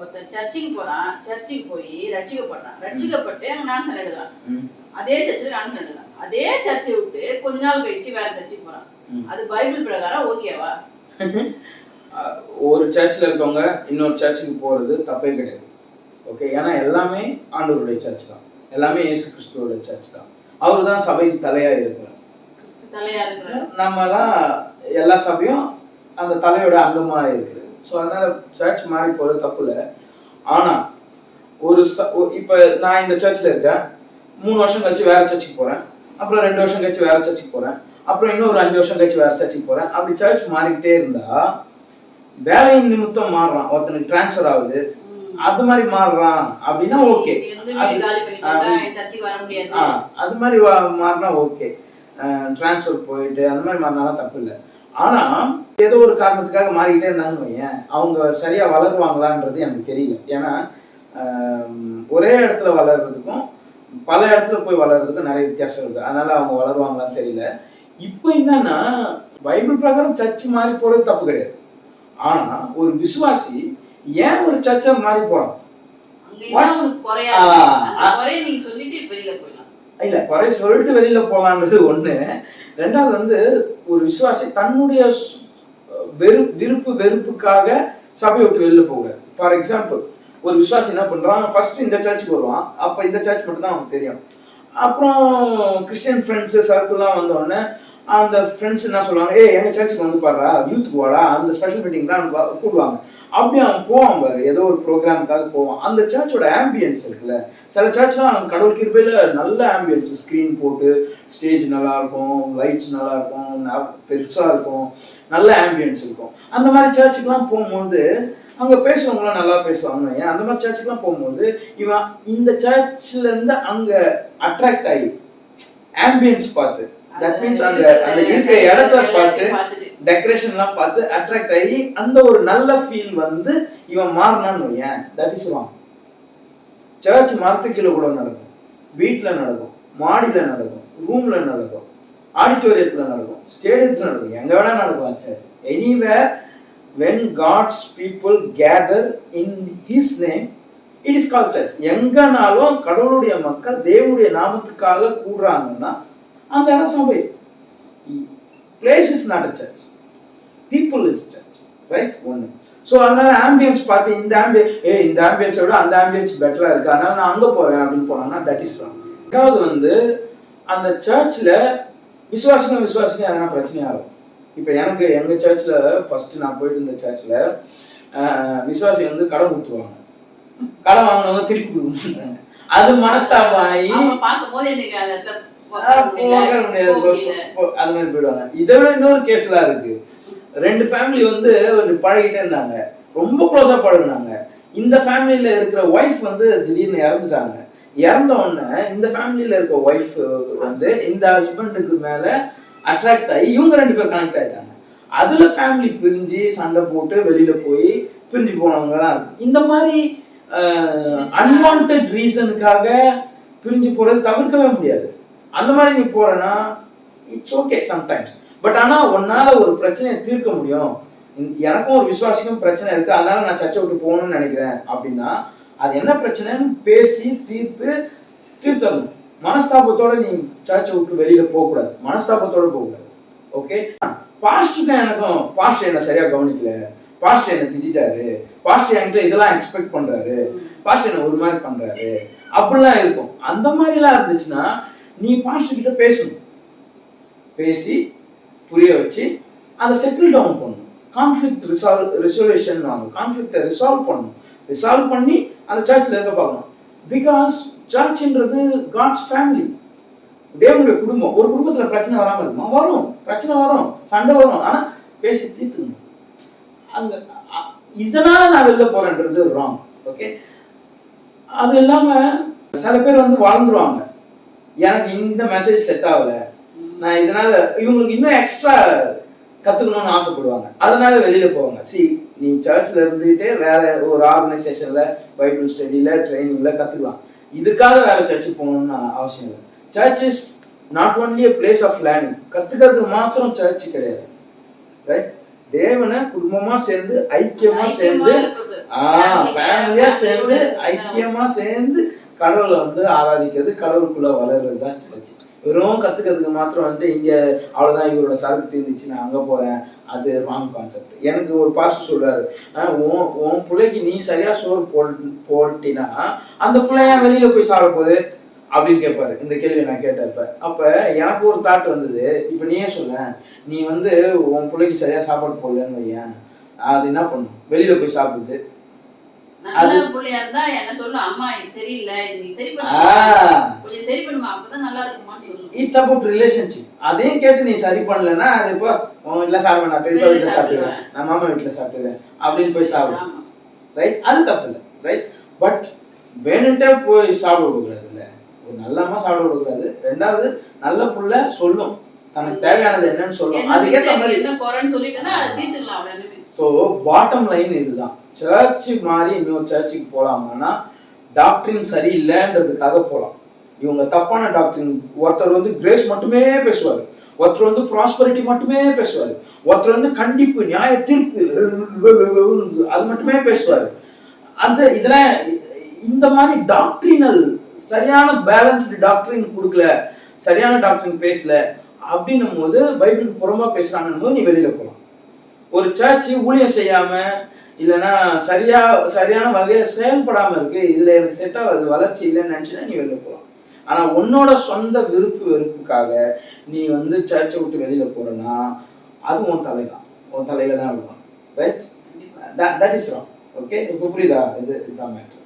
ஒருத்தன் சர்ச்சுக்கு போறான் சர்ச்சுக்கு போய் ரட்சிக்கப்பட்டான். ரட்சிக்கப்பட்டு அங்க நான்சன் எடுக்கிறான். அதே சர்ச்சில் நான்சன் எடுக்கிறான் அதே சர்ச்சை விட்டு கொஞ்ச நாள் கழிச்சு வேற சர்ச்சுக்கு போறான். அது பைபிள் பிரகாரம் ஓகேவா? ஒரு சர்ச்சில் இருக்கவங்க இன்னொரு சர்ச்சுக்கு போகிறது தப்பே கிடையாது. ஓகே ஏன்னா எல்லாமே ஆண்டவருடைய சர்ச் தான். எல்லாமே இயேசு கிறிஸ்துவோட சர்ச் தான். அவர் தான் சபைக்கு தலையாக இருக்கிறார். கிறிஸ்து தலையா இருக்கிற நம்மலாம் எல்லா சபையும் அந்த தலையோட அங்கமாக இருக்குது ஸோ அதனால சர்ச் மாறி போகிறது தப்பு இல்லை ஆனால் ஒரு ச இப்போ நான் இந்த சர்ச்சில் இருக்கேன். மூணு வருஷம் கழிச்சு வேற சர்ச்சுக்கு போகிறேன் அப்புறம் ரெண்டு வருஷம் கழிச்சு வேற சர்ச்சுக்கு போகிறேன் அப்புறம் இன்னும் ஒரு அஞ்சு வருஷம் கழிச்சு வேற சர்ச்சுக்கு போகிறேன் அப்படி சர்ச் மாறிக்கிட்டே இருந்தா வேலையின் நிமித்தம் மாறுறான். ஒருத்தனுக்கு ட்ரான்ஸ்ஃபர் ஆகுது. அது மாதிரி மாறுறான். அப்படின்னா ஓகே அது- மாதிரி மாறினா ஓகே ட்ரான்ஸ்ஃபர் போயிட்டு அந்த மாதிரி மாறினாலும் தப்பு இல்லை ஆனா ஏதோ ஒரு காரணத்துக்காக மாறிக்கிட்டே இருந்தாங்கன்னு வையேன். அவங்க சரியா வளருவாங்களான்றது எனக்கு தெரியல. ஏன்னா ஒரே இடத்துல வளர்றதுக்கும் பல இடத்துல போய் வளர்றதுக்கும் நிறைய வித்தியாசம் இருக்கு. அதனால அவங்க வளருவாங்களான்னு தெரியல. இப்போ என்னன்னா பைபிள் பிரகாரம் சர்ச் மாறி போறது தப்பு கிடையாது. ஆனா ஒரு விசுவாசி ஏன் ஒரு சர்ச்சை மாறி போறான்? இல்லை குறை சொல்லிட்டு வெளியில் போகலான்றது ஒன்று ரெண்டாவது வந்து ஒரு விசுவாசி தன்னுடைய வெறு விருப்பு வெறுப்புக்காக சபையை விட்டு வெளியில் போக ஃபார் எக்ஸாம்பிள் ஒரு விசுவாசி என்ன பண்ணுறான் ஃபர்ஸ்ட் இந்த சர்ச்சுக்கு வருவான். அப்போ இந்த சர்ச் மட்டும் தான் அவனுக்கு தெரியும். அப்புறம் கிறிஸ்டியன் ஃப்ரெண்ட்ஸு சர்க்கிள்லாம் வந்தோடனே அந்த ஃப்ரெண்ட்ஸ் என்ன சொல்லுவாங்க ஏ எங்க சர்ச்சுக்கு வந்து பாடுறா யூத்துக்கு வாடா அந்த ஸ்பெஷல் மீட்டிங்லாம் கூடுவாங்க அப்படி அவன் போவான் பாரு ஏதோ ஒரு ப்ரோக்ராமுக்காக போவான். அந்த சர்ச்சோட ஆம்பியன்ஸ் இருக்குல்ல சில சர்ச்லாம் கடவுள் கிருபையில நல்ல ஆம்பியன்ஸ் ஸ்க்ரீன் போட்டு ஸ்டேஜ் நல்லா இருக்கும் லைட்ஸ் நல்லா இருக்கும் ந- பெருசா இருக்கும் நல்ல ஆம்பியன்ஸ் இருக்கும். அந்த மாதிரி சர்ச்சுக்கெல்லாம் போகும்போது அங்க பேசுறவங்களாம் நல்லா பேசுவாங்க. ஏன்? அந்த மாதிரி சர்ச்சுக்கெல்லாம் போகும்போது இவன் இந்த சர்ச்ல இருந்து அங்க அட்ராக்ட் ஆகி ஆம்பியன்ஸ் பார்த்து தட் மீன்ஸ் அந்த அந்த இருக்கிற இடத்த பார்த்து டெக்கரேஷன்லாம் பார்த்து அட்ராக்ட் ஆகி அந்த ஒரு நல்ல ஃபீல் வந்து இவன் மாறினான்னு வையேன். தட் இஸ் ராங் சர்ச் மரத்து கீழே கூட நடக்கும். வீட்டில் நடக்கும். மாடியில் நடக்கும். ரூமில் நடக்கும். ஆடிட்டோரியத்தில் நடக்கும். ஸ்டேடியத்தில் நடக்கும். எங்கே வேணா நடக்கும் church anywhere when God's people gather in his name it is call church எங்கனாலும் கடவுளுடைய மக்கள் தேவனுடைய நாமத்துக்காக கூடுறாங்கன்னா அந்த இடம் சபை place is not a church people is church right ஒன்று ஸோ அதனால ஆம்பியன்ஸ் பார்த்து இந்த ஆம்பியன் ஏ இந்த ஆம்பியன்ஸை விட அந்த ஆம்பியன்ஸ் பெட்டராக இருக்கு. அதனால நான் அங்கே போகிறேன் அப்படின்னு போனாங்கன்னா தட் இஸ் ராங் ரெண்டாவது வந்து அந்த சர்ச்சில் விசுவாசிங்க விசுவாசிங்க எதனா பிரச்சனையாகும் இப்போ எனக்கு எங்கள் சர்ச்சில் ஃபஸ்ட்டு நான் போயிட்டு இருந்த சர்ச்சில் விசுவாசி வந்து கடன் கொடுத்துருவாங்க கடன் வாங்கினவங்க திருப்பி கொடுக்க மாட்டாங்க அது மனஸ்தாபம் ஆகி அவன் பார்க்கும்போது எனக்கு அந்த அது மாதிரி போயிடுவாங்க. இதை விட இன்னொரு கேஸ்லாம் இருக்கு. ரெண்டு ஃபேமிலி வந்து பழகிட்டே இருந்தாங்க. ரொம்ப க்ளோஸா பழகுனாங்க. இந்த ஃபேமிலியில இருக்கிற ஒய்ஃப் வந்து திடீர்னு இறந்துட்டாங்க. இறந்த உடனே இந்த ஃபேமிலியில இருக்க ஒய்ஃப் வந்து இந்த ஹஸ்பண்டுக்கு மேல அட்ராக்ட் ஆகி இவங்க ரெண்டு பேர் கனெக்ட் ஆயிட்டாங்க. அதுல ஃபேமிலி பிரிஞ்சு சண்டை போட்டு வெளியில போய் பிரிஞ்சு போனவங்க தான் இந்த மாதிரி அன்வான்ட் ரீசனுக்காக பிரிஞ்சு போறது தவிர்க்கவே முடியாது. அந்த மாதிரி நீ போறேன்னா இட்ஸ் ஓகே சம்டைம்ஸ் பட் ஆனா உன்னால ஒரு பிரச்சனையை தீர்க்க முடியும். எனக்கும் ஒரு விசுவாசிக்கும் பிரச்சனை இருக்கு. அதனால நான் சர்ச்சை விட்டு போகணும்னு நினைக்கிறேன் அப்படின்னா அது என்ன பிரச்சனைன்னு பேசி தீர்த்து தீர்த்தணும் மனஸ்தாபத்தோட நீ சர்ச்சை விட்டு வெளியில போகக்கூடாது. மனஸ்தாபத்தோட போகக்கூடாது. ஓகே பாஸ்டுக்கும் எனக்கும் பாஸ்ட் என்ன சரியா கவனிக்கல. பாஸ்ட் என்ன திட்டாரு பாஸ்ட் என்கிட்ட இதெல்லாம் எக்ஸ்பெக்ட் பண்றாரு. பாஸ்ட் என்ன ஒரு மாதிரி பண்றாரு. அப்படிலாம் இருக்கும். அந்த மாதிரிலாம் இருந்துச்சுன்னா நீ பாஸ்டர் கிட்ட பேசணும். பேசி புரிய வச்சு அதை செட்டில் டவுன் பண்ணணும். கான்ஃப்ளிக்ட் ரிசால்வ் ரெசல்யூஷன் வாங்க கான்ஃப்ளிக்டை ரிசால்வ் பண்ணணும். ரிசால்வ் பண்ணி அந்த சர்ச்சில் இருக்க பார்க்கணும். பிகாஸ் சர்ச்ன்றது காட்ஸ் ஃபேமிலி தேவனுடைய குடும்பம். ஒரு குடும்பத்தில் பிரச்சனை வராமல் இருக்குமா? வரும். பிரச்சனை வரும். சண்டை வரும். ஆனால் பேசி தீர்த்துக்கணும். அங்க இதனால் இதனால நான் வெளில போறேன்றது ராங் ஓகே அது இல்லாம சில பேர் வந்து வளர்ந்துருவாங்க. எனக்கு இந்த மெசேஜ் செட் ஆகல. நான் இதனால இவங்களுக்கு இன்னும் எக்ஸ்ட்ரா கத்துக்கணும்னு ஆசைப்படுவாங்க. அதனால வெளியில போவாங்க. சி நீ சர்ச்ல இருந்துட்டு வேற ஒரு ஆர்கனைசேஷன்ல பைபிள் ஸ்டடியில ட்ரைனிங்ல கத்துக்கலாம். இதுக்காக வேற சர்ச்சுக்கு போகணும்னு அவசியம் இல்லை. Church is not only a place of learning கத்துக்கிறதுக்கு மாத்திரம் சர்ச் கிடையாது. ரைட் தேவனை குடும்பமா சேர்ந்து ஐக்கியமா சேர்ந்து இருக்கிறது. ஆ Family- ஃபேமிலியா சேர்ந்து ஐக்கியமா சேர்ந்து கடவுளை வந்து ஆராதிக்கிறது கடவுளுக்குள்ள வளர்றது தான் சொல்லிச்சு வெறும் கத்துக்கிறதுக்கு மாத்திரம் வந்து இங்க அவ்வளவுதான் இவரோட சரக்கு தீர்ந்துச்சு நான் அங்க போறேன் அது ராங் கான்செப்ட் எனக்கு ஒரு பாஸ்டர் சொல்றாரு உன் உன் பிள்ளைக்கு நீ சரியா சோறு போட் போட்டினா அந்த பிள்ளைய வெளியில போய் சாப்பிட போகுது? அப்படின்னு கேட்பாரு இந்த கேள்வி நான் கேட்டப்ப அப்ப எனக்கு ஒரு தாட் வந்தது. இப்ப நீயே சொல்ல நீ வந்து உன் பிள்ளைக்கு சரியா சாப்பாடு போடலன்னு வையேன். அது என்ன பண்ணும்? வெளியில போய் சாப்பிடுது. நல்ல புள்ளையா இருந்தா என்ன சொல்லும் அம்மா இது சரியில்லை இது நீ சரி பண்ணு கொஞ்சம் சரி பண்ணுமா அப்பதான் நல்லா இருக்குமான்னு சொல்லும் இட்ஸ் அபவுட் ரிலேஷன்ஷிப் அதையும் கேட்டு நீ சரி பண்ணலன்னா அது இப்போ உன் வீட்டில் சாப்பிட பெரியப்பா வெளியில வீட்டில் சாப்பிடுவேன் நான் மாமா வீட்டில் சாப்பிடுவேன் அப்படின்னு போய் சாப்பிடு. ஆமா. ரைட் அது தப்பு இல்லை. ரைட் பட் வேணுன்ட்டே போய் சாப்பிட கொடுக்குறது இல்லை. ஒரு நல்ல அம்மா சாப்பிட கொடுக்குறாது. ரெண்டாவது நல்ல புள்ள சொல்லும். தனக்கு தேவையானது என்னன்னு என்ன அதுக்கேற்ற மாதிரி என்ன குறைன்னு சொல்லிட்டேன்னா தீர்த்துக்கலாம் ஸோ பாட்டம் லைன் இதுதான். சர்ச் மாறி இன்னொரு சர்ச்சுக்கு போகலாமான்னா டாக்டரின் சரியில்லைன்றதுக்காக போகலாம் இவங்க தப்பான டாக்டரின் ஒருத்தர் வந்து கிரேஸ் மட்டுமே பேசுவார். ஒருத்தர் வந்து ப்ராஸ்பரிட்டி மட்டுமே பேசுவார். ஒருத்தர் வந்து கண்டிப்பு நியாய தீர்ப்பு அது மட்டுமே பேசுவார். அந்த இதெல்லாம் இந்த மாதிரி டாக்டரினல் சரியான பேலன்ஸ்டு டாக்டரின் கொடுக்கல சரியான டாக்டரின் பேசல அப்படின்னும் போது பைபிளுக்கு புறமா பேசுறாங்கன்னும் போது நீ வெளியில போகலாம் ஒரு சர்ச் ஊழியம் செய்யாம இல்லைன்னா சரியா சரியான வகையில செயல்படாம இருக்கு இதுல எனக்கு செட் ஆகாது வளர்ச்சி இல்லைன்னு நினைச்சுன்னா நீ வெளியில போகலாம் ஆனா உன்னோட சொந்த விருப்பு வெறுப்புக்காக நீ வந்து சர்ச்சை விட்டு வெளியில போறேன்னா அது உன் தலைதான். உன் தலையில தான் இருக்கும் right that is wrong okay இப்போ புரியுதா? இது இதுதான் மேட்ரு